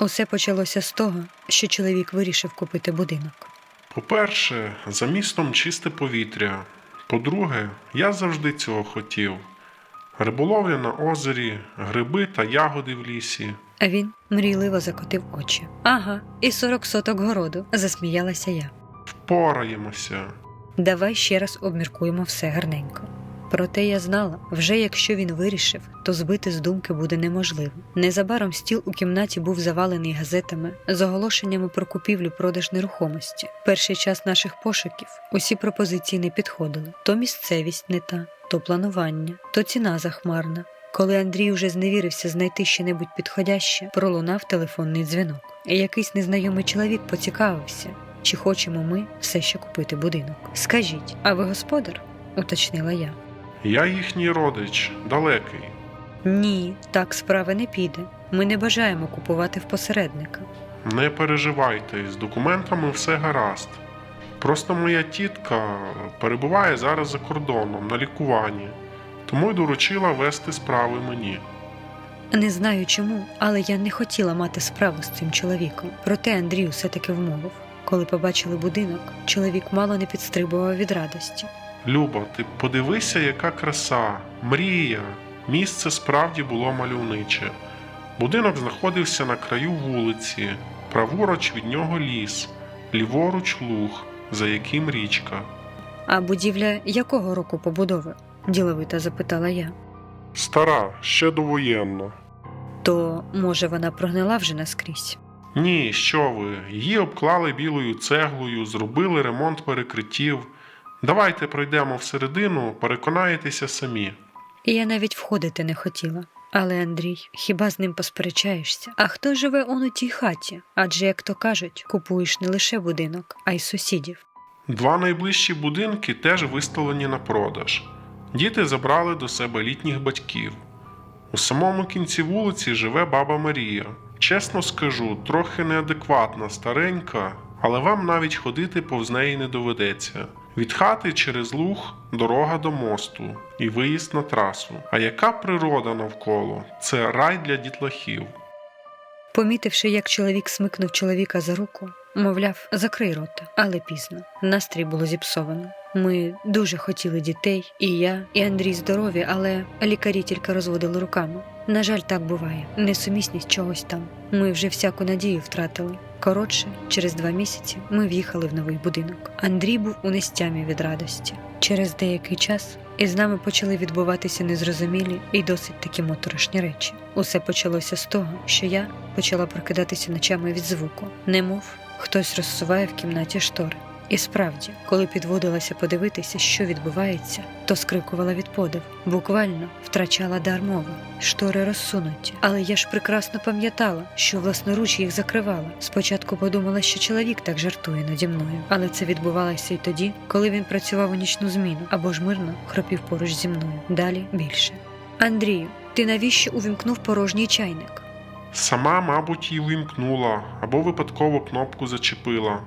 Усе почалося з того, що чоловік вирішив купити будинок. По-перше, за містом чисте повітря. По-друге, я завжди цього хотів. Риболовля на озері, гриби та ягоди в лісі. А він мрійливо закотив очі. Ага, і 40 соток городу, засміялася я. Впораємося. Давай ще раз обміркуємо все гарненько. Проте я знала, вже якщо він вирішив, то збити з думки буде неможливо. Незабаром стіл у кімнаті був завалений газетами з оголошеннями про купівлю продаж нерухомості. Перший час наших пошуків усі пропозиції не підходили: то місцевість не та, то планування, то ціна захмарна. Коли Андрій уже зневірився знайти щонебудь підходяще, пролунав телефонний дзвінок. Якийсь незнайомий чоловік поцікавився, чи хочемо ми все ще купити будинок. Скажіть, а ви господар? уточнила я. Я їхній родич, далекий. Ні, так справи не піде. Ми не бажаємо купувати в посередника. Не переживайте, з документами все гаразд. Просто моя тітка перебуває зараз за кордоном на лікуванні, тому й доручила вести справи мені. Не знаю чому, але я не хотіла мати справу з цим чоловіком. Проте Андрій все таки вмовив. Коли побачили будинок, чоловік мало не підстрибував від радості. Люба, ти подивися, яка краса, мрія. Місце справді було мальовниче. Будинок знаходився на краю вулиці, праворуч від нього ліс, ліворуч луг, за яким річка. А будівля якого року побудови? діловито запитала я. Стара, ще довоєнна. То може вона прогнила вже наскрізь? Ні, що ви, її обклали білою цеглою, зробили ремонт перекриттів. Давайте пройдемо всередину, переконаєтеся самі. І я навіть входити не хотіла. Але Андрій, хіба з ним посперечаєшся? А хто живе он у тій хаті? Адже, як то кажуть, купуєш не лише будинок, а й сусідів. Два найближчі будинки теж виставлені на продаж. Діти забрали до себе літніх батьків. У самому кінці вулиці живе баба Марія. Чесно скажу, трохи неадекватна, старенька, але вам навіть ходити повз неї не доведеться. Від хати через луг дорога до мосту і виїзд на трасу. А яка природа навколо? Це рай для дітлахів. Помітивши, як чоловік смикнув чоловіка за руку, мовляв, закрий рота, але пізно. Настрій було зіпсовано. Ми дуже хотіли дітей, і я, і Андрій здорові, але лікарі тільки розводили руками. На жаль, так буває. Несумісність чогось там. Ми вже всяку надію втратили. Коротше, через два місяці ми в'їхали в новий будинок. Андрій був у нестямі від радості. Через деякий час із нами почали відбуватися незрозумілі і досить такі моторошні речі. Усе почалося з того, що я почала прокидатися ночами від звуку, немов хтось розсуває в кімнаті штори. І справді, коли підводилася подивитися, що відбувається, то скрикувала від подиву, буквально втрачала дар мови. Штори розсунуті, але я ж прекрасно пам'ятала, що власноруч їх закривала. Спочатку подумала, що чоловік так жартує наді мною, але це відбувалося й тоді, коли він працював у нічну зміну або ж мирно хропів поруч зі мною. Далі більше. Андрію, ти навіщо увімкнув порожній чайник? Сама, мабуть, її вимкнула або випадково кнопку зачепила.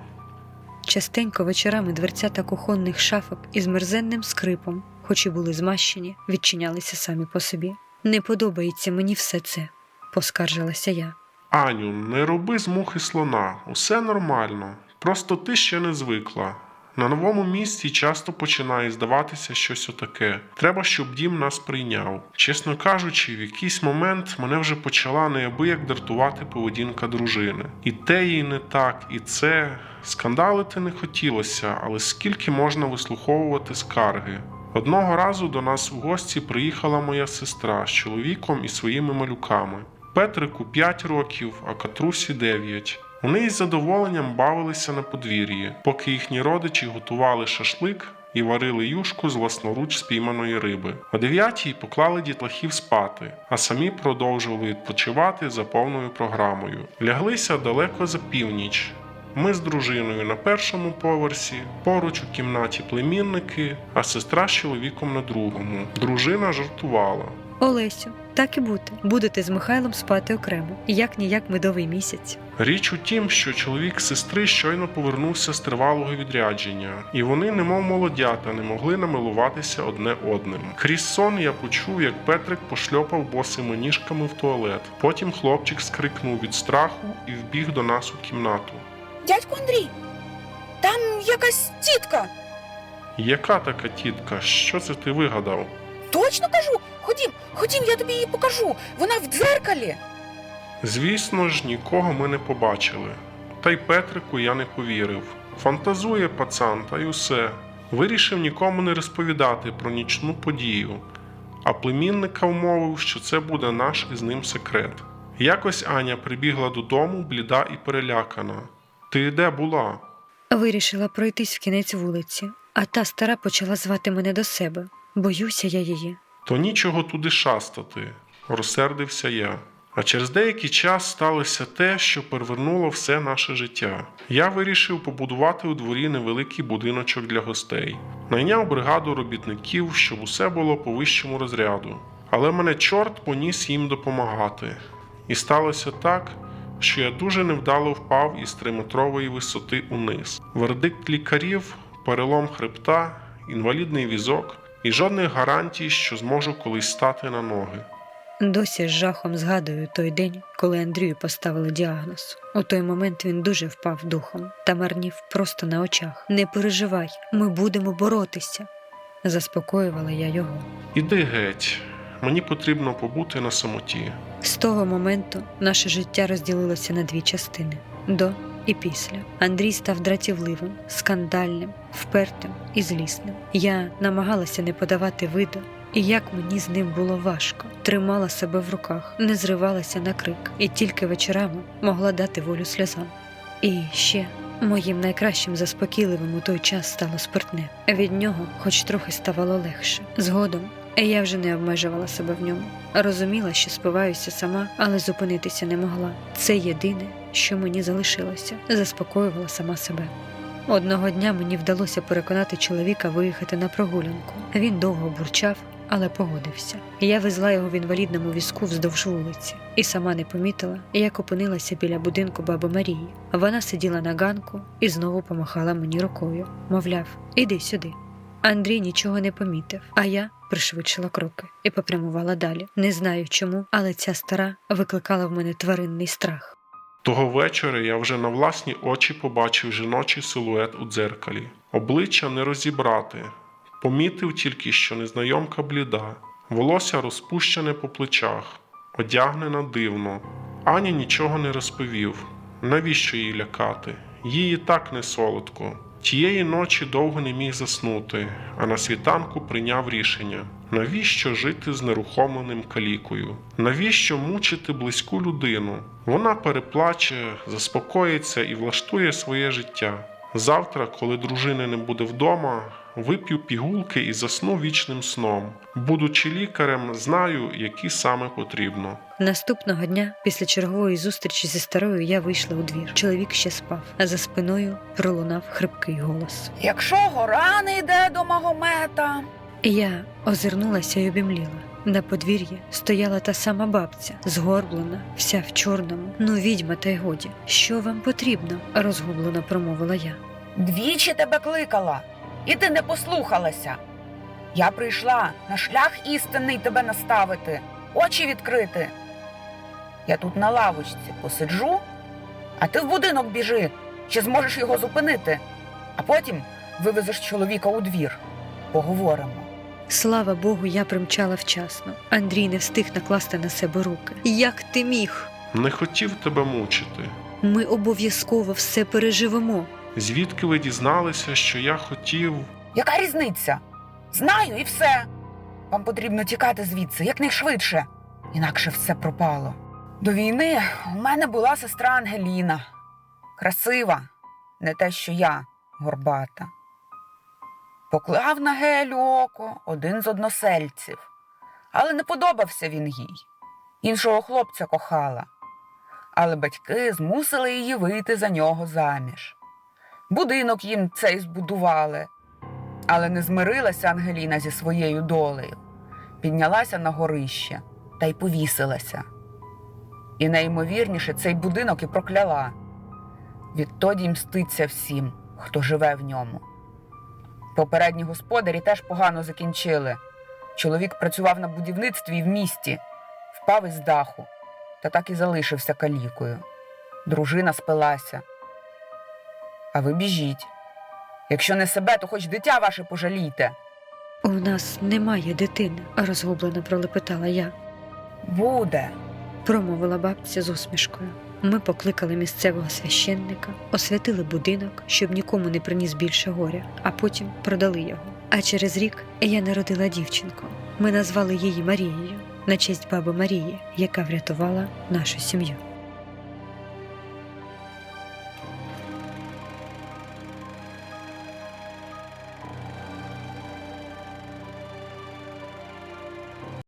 Частенько вечорами дверцята кухонних шафок із мерзенним скрипом, хоч і були змащені, відчинялися самі по собі. Не подобається мені все це, поскаржилася я. Аню, не роби з мухи слона, усе нормально. Просто ти ще не звикла. На новому місці часто починає здаватися щось отаке. Треба, щоб дім нас прийняв. Чесно кажучи, в якийсь момент мене вже почала неабияк дратувати поведінка дружини. І те їй не так, і це. Скандалити не хотілося, але скільки можна вислуховувати скарги. Одного разу до нас в гості приїхала моя сестра з чоловіком і своїми малюками. Петрику 5 років, а Катрусі 9. Вони із задоволенням бавилися на подвір'ї, поки їхні родичі готували шашлик і варили юшку з власноруч спійманої риби. О дев'ятій поклали дітлахів спати, а самі продовжували відпочивати за повною програмою. Ляглися далеко за північ. Ми з дружиною на першому поверсі, поруч у кімнаті племінники, а сестра з чоловіком на другому. Дружина жартувала. Олесю, Так і бути. Будете з Михайлом спати окремо, як ніяк медовий місяць. Річ у тім, що чоловік сестри щойно повернувся з тривалого відрядження, і вони, немов молодята, не могли намилуватися одне одним. Крізь сон я почув, як Петрик пошльопав босими ніжками в туалет. Потім хлопчик скрикнув від страху і вбіг до нас у кімнату. Дядько Андрій, там якась тітка. Яка така тітка? Що це ти вигадав? Точно кажу. Ходім, ходім, я тобі її покажу. Вона в дзеркалі. Звісно ж, нікого ми не побачили. Та й Петрику я не повірив. Фантазує пацан, та й усе. Вирішив нікому не розповідати про нічну подію, а племінника вмовив, що це буде наш із ним секрет. Якось Аня прибігла додому, бліда і перелякана. Ти де була? Вирішила пройтись в кінець вулиці, а та стара почала звати мене до себе. Боюся я її. То нічого туди шастати, розсердився я. А через деякий час сталося те, що перевернуло все наше життя. Я вирішив побудувати у дворі невеликий будиночок для гостей, найняв бригаду робітників, щоб усе було по вищому розряду. Але мене чорт поніс їм допомагати. І сталося так, що я дуже невдало впав із триметрової висоти униз. Вердикт лікарів, перелом хребта, інвалідний візок і жодних гарантій, що зможу колись стати на ноги. Досі з жахом згадую той день, коли Андрію поставили діагноз. У той момент він дуже впав духом та марнів просто на очах. Не переживай, ми будемо боротися. Заспокоювала я його. Іди геть, мені потрібно побути на самоті. З того моменту наше життя розділилося на дві частини до і після. Андрій став дратівливим, скандальним, впертим і злісним. Я намагалася не подавати виду, і як мені з ним було важко, тримала себе в руках, не зривалася на крик, і тільки вечорами могла дати волю сльозам. І ще моїм найкращим заспокійливим у той час стало спиртне. Від нього, хоч трохи ставало легше. Згодом я вже не обмежувала себе в ньому. Розуміла, що спиваюся сама, але зупинитися не могла. Це єдине, що мені залишилося, заспокоювала сама себе. Одного дня мені вдалося переконати чоловіка виїхати на прогулянку. Він довго бурчав, але погодився. Я везла його в інвалідному візку вздовж вулиці і сама не помітила, як опинилася біля будинку баби Марії. Вона сиділа на ганку і знову помахала мені рукою. Мовляв, іди сюди. Андрій нічого не помітив, а я пришвидшила кроки і попрямувала далі. Не знаю чому, але ця стара викликала в мене тваринний страх. Того вечора я вже на власні очі побачив жіночий силует у дзеркалі. Обличчя не розібрати. Помітив тільки, що незнайомка бліда, волосся розпущене по плечах, одягнена дивно. Аня нічого не розповів. Навіщо її лякати? Їй і так не солодко. Тієї ночі довго не міг заснути, а на світанку прийняв рішення: навіщо жити з нерухомленим калікою? Навіщо мучити близьку людину? Вона переплаче, заспокоїться і влаштує своє життя. Завтра, коли дружини не буде вдома, вип'ю пігулки і засну вічним сном. Будучи лікарем, знаю, які саме потрібно. Наступного дня, після чергової зустрічі зі старою, я вийшла у двір. Чоловік ще спав, а за спиною пролунав хрипкий голос. Якщо гора не йде до Магомета, Я озирнулася й обімліла. На подвір'ї стояла та сама бабця, згорблена, вся в чорному. Ну, відьма, та й годі. Що вам потрібно? розгублено промовила я. двічі тебе кликала, і ти не послухалася. Я прийшла на шлях істинний тебе наставити, очі відкрити. Я тут на лавочці посиджу, а ти в будинок біжи, чи зможеш його зупинити, а потім вивезеш чоловіка у двір. Поговоримо. Слава Богу, я примчала вчасно. Андрій не встиг накласти на себе руки. Як ти міг? Не хотів тебе мучити. Ми обов'язково все переживемо. Звідки ви дізналися, що я хотів. Яка різниця? Знаю і все. Вам потрібно тікати звідси якнайшвидше, інакше все пропало. До війни у мене була сестра Ангеліна. Красива, не те, що я, горбата. Поклав на гелю око один з односельців, але не подобався він їй. Іншого хлопця кохала, але батьки змусили її вийти за нього заміж. Будинок їм цей збудували, але не змирилася Ангеліна зі своєю долею, піднялася на горище та й повісилася. І найімовірніше цей будинок і прокляла. Відтоді мститься всім, хто живе в ньому. Попередні господарі теж погано закінчили. Чоловік працював на будівництві і в місті, впав із даху та так і залишився калікою. Дружина спилася. А ви біжіть. Якщо не себе, то хоч дитя ваше пожалійте. У нас немає дитини, розгублено пролепетала я. Буде. промовила бабця з усмішкою. Ми покликали місцевого священника, освятили будинок, щоб нікому не приніс більше горя, а потім продали його. А через рік я народила дівчинку. Ми назвали її Марією на честь баби Марії, яка врятувала нашу сім'ю.